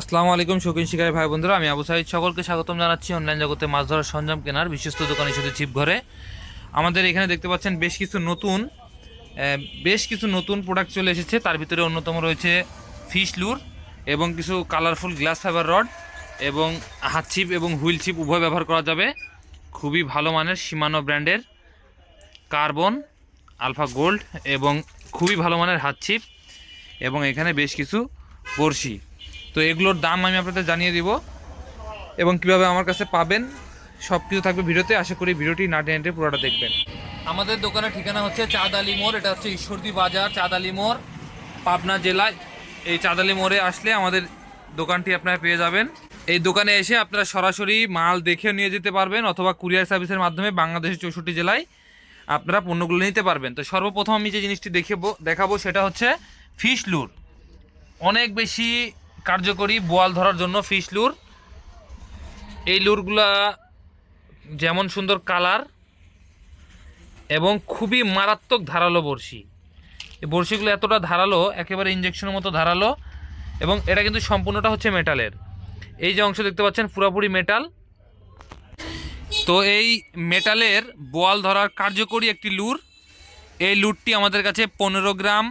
আসসালামু আলাইকুম শৌখিন শিকারী ভাই বন্ধুরা, আমি আবু সাইদ। সকলকে স্বাগতম জানাচ্ছি অনলাইন জগতে মাছ ধরার সরঞ্জাম কেনার বিশ্বস্ত দোকান হিসেবে চিপ ঘরে। আমাদের এখানে দেখতে পাচ্ছেন বেশ কিছু নতুন বেশ কিছু নতুন প্রোডাক্ট চলে এসেছে। তার ভিতরে অন্যতম রয়েছে ফিশ লুর এবং কিছু কালারফুল গ্লাস ফাইবার রড এবং হাত ছিপ এবং হুইল ছিপ উভয় ব্যবহার করা যাবে। খুবই ভালো মানের সীমানো ব্র্যান্ডের কার্বন, আলফা গোল্ড এবং খুবই ভালো মানের হাত ছিপ এবং এখানে বেশ কিছু বড়শি। তো এগুলোর দাম আমি আপনাদের জানিয়ে দিব এবং কীভাবে আমার কাছে পাবেন সব কিছু থাকবে ভিডিওতে। আশা করি ভিডিওটি না টেনে পুরোটা দেখবেন। আমাদের দোকানের ঠিকানা হচ্ছে চাঁদালি মোড়, এটা হচ্ছে ঈশ্বরদী বাজার, চাঁদালি মোড়, পাবনা জেলায় এই চাঁদালি মোড়ে আসলে আমাদের দোকানটি আপনারা পেয়ে যাবেন। এই দোকানে এসে আপনারা সরাসরি মাল দেখে নিয়ে যেতে পারবেন অথবা কুরিয়ার সার্ভিসের মাধ্যমে বাংলাদেশের চৌষট্টি জেলায় আপনারা পণ্যগুলো নিতে পারবেন। তো সর্বপ্রথম আমি যে জিনিসটি দেখাবো দেখাবো সেটা হচ্ছে ফিশ লুর। অনেক বেশি কার্যকরী বোয়াল ধরার জন্য ফিশ লুর এই লুরগুলা যেমন সুন্দর কালার এবং খুবই মারাত্মক ধারালো বড়শি। এই বড়শিগুলো এতটা ধারালো, একেবারে ইঞ্জেকশনের মতো ধারালো এবং এটা কিন্তু সম্পূর্ণটা হচ্ছে মেটালের এই যে অংশ দেখতে পাচ্ছেন, পুরোপুরি মেটাল তো এই মেটালের বোয়াল ধরার কার্যকরী একটি লুর এই লুরটি আমাদের কাছে পনেরো গ্রাম,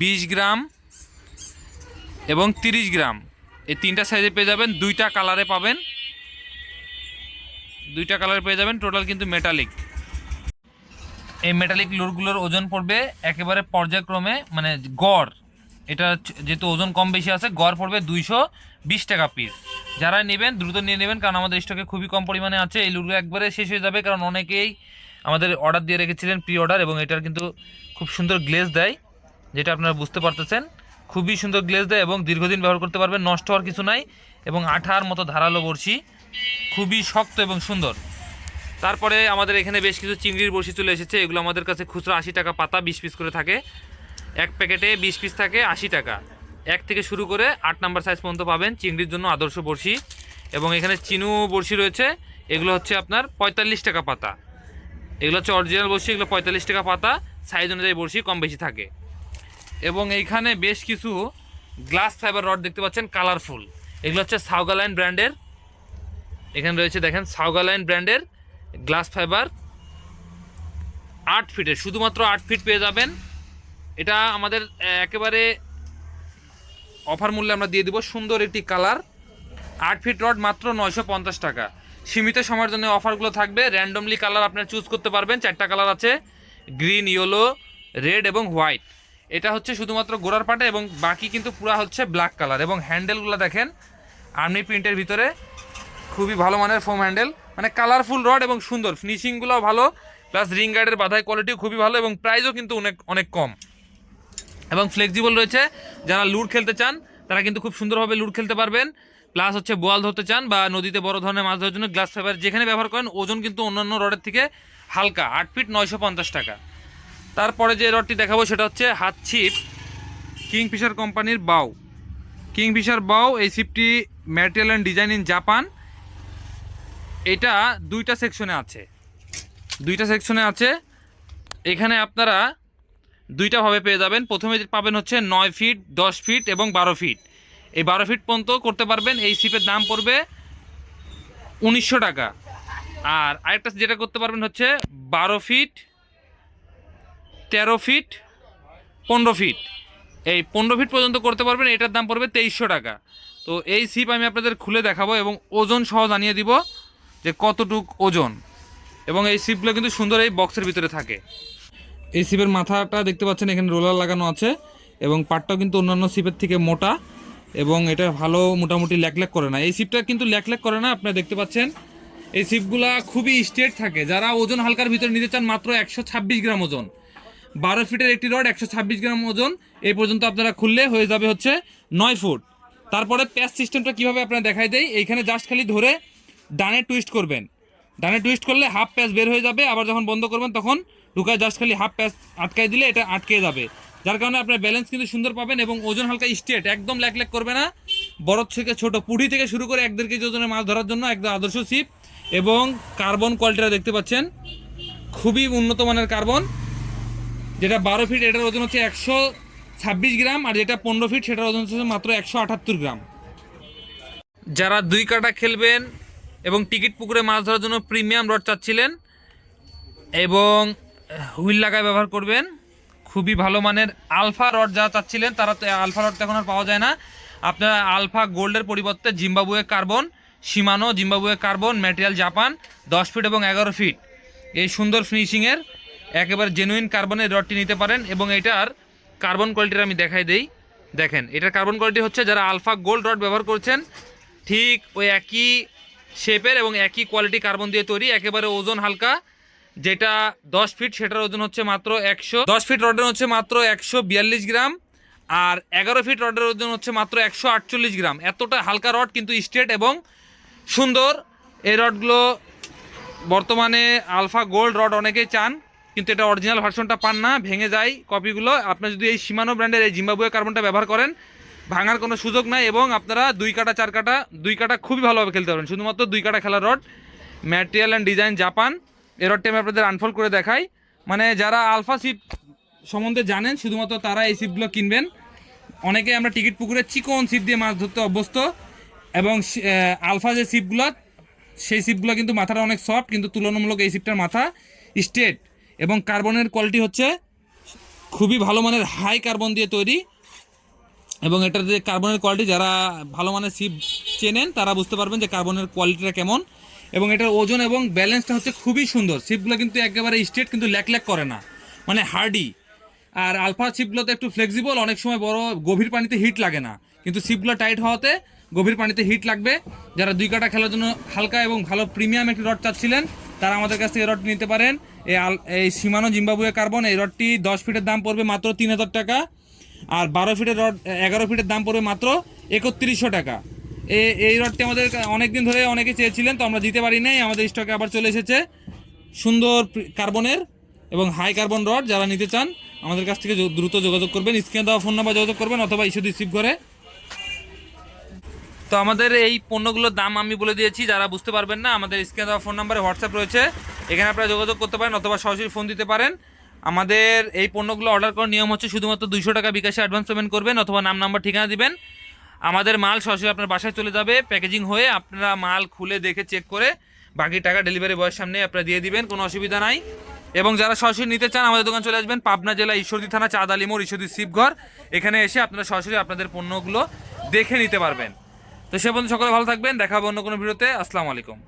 বিশ গ্রাম এবং তিরিশ গ্রাম। এই তিনটা সাইজে পেয়ে যাবেন, দুইটা কালারে পাবেন। দুইটা কালারে পেয়ে যাবেন টোটাল কিন্তু মেটালিক এই মেটালিক লুরগুলোর ওজন পড়বে একেবারে পর্যায়ক্রমে মানে গড়। এটা যেহেতু ওজন কম বেশি আছে, গড় পড়বে দুইশো বিশ টাকা পিস যারা নেবেন, দ্রুত নিয়ে নেবেন, কারণ আমাদের স্টকে খুবই কম পরিমাণে আছে। এই লুরগুলো একবারে শেষ হয়ে যাবে, কারণ অনেকেই আমাদের অর্ডার দিয়ে রেখেছিলেন প্রি অর্ডার এবং এটার কিন্তু খুব সুন্দর গ্লেজ দেয়, যেটা আপনারা বুঝতে পারতেছেন। খুবই সুন্দর গ্লেজ দেয় এবং দীর্ঘদিন ব্যবহার করতে পারবেন, নষ্ট হওয়ার কিছু নাই এবং আঠার মতো ধারালো বড়শি, খুবই শক্ত এবং সুন্দর। তারপরে আমাদের এখানে বেশ কিছু চিংড়ির বড়শি চলে এসেছে, এগুলো আমাদের কাছে খুচরা আশি টাকা পাতা, বিশ পিস করে থাকে। এক প্যাকেটে বিশ পিস থাকে আশি টাকা। এক থেকে শুরু করে আট নাম্বার সাইজ পর্যন্ত পাবেন চিংড়ির জন্য আদর্শ বড়শি। এবং এখানে চিনু বড়শি রয়েছে, এগুলো হচ্ছে আপনার পঁয়তাল্লিশ টাকা পাতা। এগুলো হচ্ছে অরিজিনাল বড়শি, এগুলো পঁয়তাল্লিশ টাকা পাতা সাইজ অনুযায়ী বড়শি কম বেশি থাকে। এবং এইখানে বেশ কিছু গ্লাস ফাইবার রড দেখতে পাচ্ছেন কালারফুল এগুলো হচ্ছে সাউগালাইন ব্র্যান্ডের এখানে রয়েছে, দেখেন সাউগালাইন ব্র্যান্ডের গ্লাস ফাইবার আট ফিটের শুধুমাত্র আট ফিট পেয়ে যাবেন। এটা আমাদের একেবারে অফার মূল্যে আমরা দিয়ে দিব সুন্দর একটি কালার আট ফিট রড মাত্র নয়শো পঞ্চাশ টাকা। সীমিত সময়ের জন্য অফারগুলো থাকবে। র্যান্ডমলি কালার আপনারা চুজ করতে পারবেন। চারটা কালার আছে গ্রিন ইয়েলো রেড এবং হোয়াইট এটা হচ্ছে শুধুমাত্র গোড়ার পাটে এবং বাকি কিন্তু পুরা হচ্ছে ব্ল্যাক কালার এবং হ্যান্ডেলগুলো দেখেন আর্মি প্রিন্টের ভিতরে খুবই ভালো মানের ফোম হ্যান্ডেল মানে কালারফুল রড এবং সুন্দর। ফিনিশিংগুলোও ভালো প্লাস রিং গার্ডের বাধাই কোয়ালিটিও খুবই ভালো এবং প্রাইসও কিন্তু অনেক অনেক কম। এবং ফ্লেক্সিবল রয়েছে, যারা লুর খেলতে চান, তারা কিন্তু খুব সুন্দরভাবে লুর খেলতে পারবেন। প্লাস হচ্ছে বোয়াল ধরতে চান বা নদীতে বড় ধরনের মাছ ধরার জন্য গ্লাস ফাইবার যেখানে ব্যবহার করেন, ওজন কিন্তু অন্যান্য রডের থেকে হালকা, আট ফিট নয়শো পঞ্চাশ টাকা। তারপরে যে রডটি দেখাবো সেটা হচ্ছে হাত ছিপ কিংফিশার কোম্পানির বাউ কিংফিশার বাউ এই ছিপটি material and design in Japan. এটা দুইটা সেকশনে আছে। দুইটা সেকশনে আছে। এখানে আপনারা দুইটাভাবে পেয়ে যাবেন। প্রথমে পাবেন হচ্ছে নয় ফিট, দশ ফিট এবং বারো ফিট। এই বারো ফিট পর্যন্ত করতে পারবেন। এই সিপের দাম পড়বে উনিশশো টাকা। আর আরেকটা যেটা করতে পারবেন হচ্ছে বারো ফিট তেরো ফিট, পনেরো ফিট। এই পনেরো ফিট পর্যন্ত করতে পারবেন, এটার দাম পড়বে তেইশশো টাকা। তো এই সিপ আমি আপনাদের খুলে দেখাবো এবং ওজন সহ জানিয়ে দিব যে কতটুক ওজন। এবং এই সিপগুলো কিন্তু সুন্দর এই বক্সের ভিতরে থাকে। এই সিপের মাথাটা দেখতে পাচ্ছেন, এখানে রোলার লাগানো আছে এবং পাটটাও কিন্তু অন্যান্য সিপের থেকে মোটা এবং এটা ভালো মোটামুটি ল্যাক ল্যাক করে না। এই সিপটা কিন্তু ল্যাক ল্যাক করে না, আপনারা দেখতে পাচ্ছেন। এই সিপগুলা খুবই স্ট্রেট থাকে। যারা ওজন হালকার ভিতরে নিতে চান, মাত্র একশো ছাব্বিশ গ্রাম ওজন। বারো ফিটের একটি রড, একশো ছাব্বিশ গ্রাম ওজন। এই পর্যন্ত আপনারা খুললে হয়ে যাবে হচ্ছে নয় ফুট। তারপরে প্যাচ সিস্টেমটা কীভাবে আপনারা দেখাই দেয় এইখানে জাস্ট খালি ধরে ডানে টুইস্ট করবেন। ডানে টুইস্ট করলে হাফ প্যাচ বের হয়ে যাবে, আবার যখন বন্ধ করবেন তখন ঢুকায় জাস্ট খালি হাফ প্যাচ আটকাই দিলে এটা আটকে যাবে। যার কারণে আপনার ব্যালেন্স কিন্তু সুন্দর পাবেন এবং ওজন হালকা স্ট্রেট একদম ল্যাক ল্যাক করবে না। বড় থেকে ছোট পুঁটি থেকে শুরু করে এক দেড় কেজি ওজনের মাছ ধরার জন্য একদম আদর্শ সিপ এবং কার্বন কোয়ালিটিটা দেখতে পাচ্ছেন। খুবই উন্নত মানের কার্বন যেটা বারো ফিট এটার ওজন হচ্ছে একশো ছাব্বিশ গ্রাম, আর যেটা পনেরো ফিট সেটার ওজন হচ্ছে মাত্র একশো আটাত্তর গ্রাম। যারা দুই কাটা খেলবেন এবং টিকিট পুকুরে মাছ ধরার জন্য প্রিমিয়াম রড চাচ্ছিলেন এবং হুইল লাগায় ব্যবহার করবেন, খুবই ভালো মানের আলফা রড যা চাচ্ছিলেন, তারা তো আলফা রড এখন আর পাওয়া যায় না। আপনারা আলফা গোল্ডের পরিবর্তে Zimbabwe carbon, Shimano Zimbabwe carbon, material Japan, দশ ফিট এবং এগারো ফিট এই সুন্দর ফিনিশিংয়ের একেবারে জেনুইন কার্বনের রডটি নিতে পারেন এবং এটার কার্বন কোয়ালিটির আমি দেখাই দেই। দেখেন, এটার কার্বন কোয়ালিটি হচ্ছে যারা আলফা গোল্ড রড ব্যবহার করছেন, ঠিক ওই একই শেপের এবং একই কোয়ালিটি কার্বন দিয়ে তৈরি, একেবারে ওজন হালকা, যেটা দশ ফিট সেটার ওজন হচ্ছে মাত্র একশো। দশ ফিট রডের হচ্ছে মাত্র একশো বিয়াল্লিশ গ্রাম আর এগারো ফিট রডের ওজন হচ্ছে মাত্র একশো আটচল্লিশ গ্রাম। এতটা হালকা রড কিন্তু স্ট্রেট এবং সুন্দর। এই রডগুলো বর্তমানে আলফা গোল্ড রড অনেকেই চান। কিন্তু এটা অরিজিনাল ভার্সনটা পান না, ভেঙে যায় কপিগুলো আপনি যদি এই সীমানো ব্র্যান্ডের এই জিম্বাবুয়ে কার্বনটা ব্যবহার করেন, ভাঙার কোনো সুযোগ নাই এবং আপনারা দুই কাটা, চার কাটা, দুই কাটা খুবই ভালোভাবে খেলতে পারবেন। শুধুমাত্র দুই কাটা খেলার rod material and design Japan এই রডটি আমি আপনাদের আনফোল্ড করে দেখাই। মানে যারা আলফা সিপ সম্বন্ধে জানেন, শুধুমাত্র তারা এই সিপগুলো কিনবেন। অনেকে আমরা টিকিট পুকুরে চিকন সিপ দিয়ে মাছ ধরতে অভ্যস্ত এবং আলফা যে সিপগুলো সেই সিপগুলো কিন্তু মাথাটা অনেক সফট কিন্তু তুলনামূলক এই সিপটার মাথা স্ট্রেট এবং কার্বনের কোয়ালিটি হচ্ছে খুবই ভালো মানের হাই কার্বন দিয়ে তৈরি। এবং এটার যে কার্বনের কোয়ালিটি, যারা ভালো মানের সিপ চেনেন, তারা বুঝতে পারবেন যে কার্বনের কোয়ালিটিটা কেমন। এবং এটার ওজন এবং ব্যালেন্সটা হচ্ছে খুবই সুন্দর। সিপগুলো কিন্তু একেবারে স্ট্রেট কিন্তু ল্যাক ল্যাক করে না। মানে হার্ডি আর আলফা সিপগুলোতে একটু ফ্লেক্সিবল অনেক সময় বড় গভীর পানিতে হিট লাগে না। কিন্তু সিপগুলো টাইট হওয়াতে গভীর পানিতে হিট লাগবে। যারা দুই কাটা খেলার জন্য হালকা এবং ভালো প্রিমিয়াম একটি রড চাচ্ছিলেন, তারা আমাদের কাছ থেকে রড নিতে পারেন। এই সীমানো জিম্বাবুয়ে কার্বন, এই রডটি দশ ফিটের দাম পড়বে মাত্র তিন হাজার টাকা আর বারো ফিটের রড এগারো ফিটের দাম পড়বে মাত্র একত্রিশশো টাকা। এই রডটি আমাদের অনেক দিন ধরে অনেকে চেয়েছিলেন, তো আমরা দিতে পারি নাই, আমাদের স্টকে আবার চলে এসেছে। সুন্দর কার্বনের এবং হাই কার্বন রড, যারা নিতে চান, আমাদের কাছ থেকে দ্রুত যোগাযোগ করবেন, স্ক্রিনে দেওয়া ফোন নাম্বার যোগাযোগ করবেন অথবা ইস্যু রিসিভ করে। তো আমাদের এই পণ্যগুলোর দাম আমি বলে দিয়েছি, যারা বুঝতে পারবেন না, আমাদের স্ক্রিনে দেওয়া ফোন নাম্বারে হোয়াটসঅ্যাপ রয়েছে। এখানে আপনারা যোগাযোগ করতে পারেন অথবা সরাসরি ফোন দিতে পারেন। আমাদের এই পণ্যগুলো অর্ডার করার নিয়ম হচ্ছে শুধুমাত্র দুইশো টাকা বিকাশে অ্যাডভান্স পেমেন্ট করবেন অথবা নাম নাম্বার ঠিকানা দিবেন। আমাদের মাল সরাসরি আপনার বাসায় চলে যাবে। প্যাকেজিং হয়ে আপনারা মাল খুলে দেখে চেক করে বাকি টাকা ডেলিভারি বয়ের সামনে আপনারা দিয়ে দিবেন, কোনো অসুবিধা নাই। এবং যারা সরাসরি নিতে চান, আমাদের দোকান চলে আসবেন, পাবনা জেলা ঈশ্বরদী থানা, চাঁদ আলিমোর ঈশ্বরদী শিবঘর এখানে এসে আপনারা সরাসরি আপনাদের পণ্যগুলো দেখে নিতে পারবেন। তো সে পর্যন্ত সকলে ভালো থাকবেন দেখা অন্য কোনো ভিডিওতে। আসসালামু আলাইকুম।